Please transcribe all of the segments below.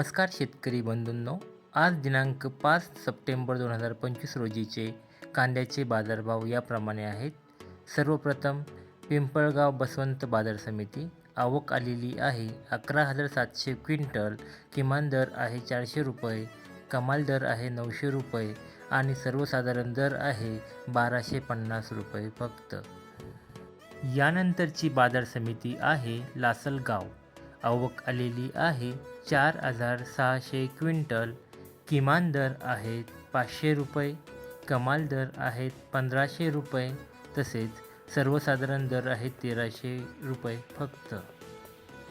नमस्कार शेतकरी बंधूंनो. आज दिनांक पाच सप्टेंबर दोन हजार पंचवीस रोजीचे कांद्याचे बाजारभाव याप्रमाणे आहेत. सर्वप्रथम पिंपळगाव बसवंत बाजार समिती आवक आलेली आहे. अकरा हजार सातशे क्विंटल किमान दर आहे चारशे रुपये कमाल दर आहे नऊशे रुपये आणि सर्वसाधारण दर आहे बाराशे पन्नास रुपये फक्त. यानंतरची बाजार समिती आहे लासलगाव. आवक आलेली आहे. चार हजार सहाशे क्विंटल किमान दर आहेत पाचशे रुपये कमाल दर आहेत पंधराशे रुपये तसेच सर्वसाधारण दर आहेत तेराशे रुपये फक्त.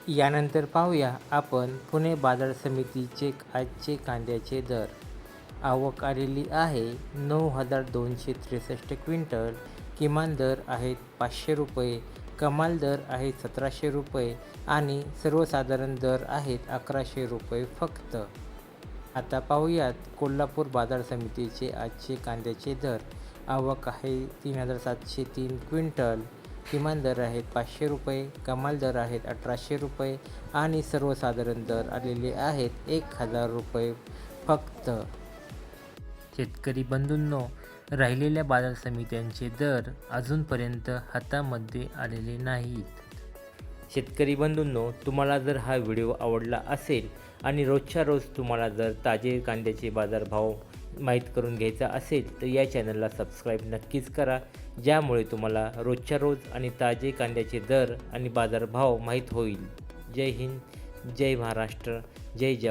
यानंतर पाहूया आपण पुणे बाजार समितीचे आजचे कांद्याचे दर. आवक आलेली आहे नऊ हजार दोनशे त्रेसष्ट क्विंटल किमान दर आहेत पाचशे रुपये कमाल दर आहे सतराशे रुपये आणि सर्वसाधारण दर आहेत अकराशे रुपये फक्त. आता पाहूयात कोल्हापूर बाजार समितीचे आजचे कांद्याचे दर. आवक आहे तीन हजार सातशे तीन क्विंटल. किमान दर आहेत पाचशे रुपये कमाल दर आहेत अठराशे रुपये आणि सर्वसाधारण दर आलेले आहेत एक हजार रुपये फक्त. शेतकरी बंधूंनो राहिलेल्या बाजार समित्यांचे दर अजूनपर्यंत हातामध्ये आलेले नाहीत. शेतकरी बंधूंनो तुम्हाला जर हा व्हिडिओ आवडला असेल आणि रोजच्या रोज तुम्हाला जर ताजे कांद्याचे बाजारभाव माहीत करून घ्यायचा असेल तर या चॅनलला सबस्क्राईब नक्कीच करा ज्यामुळे तुम्हाला रोजच्या रोज आणि ताजे कांद्याचे दर आणि बाजारभाव माहीत होईल. जय हिंद जय महाराष्ट्र जय जवान.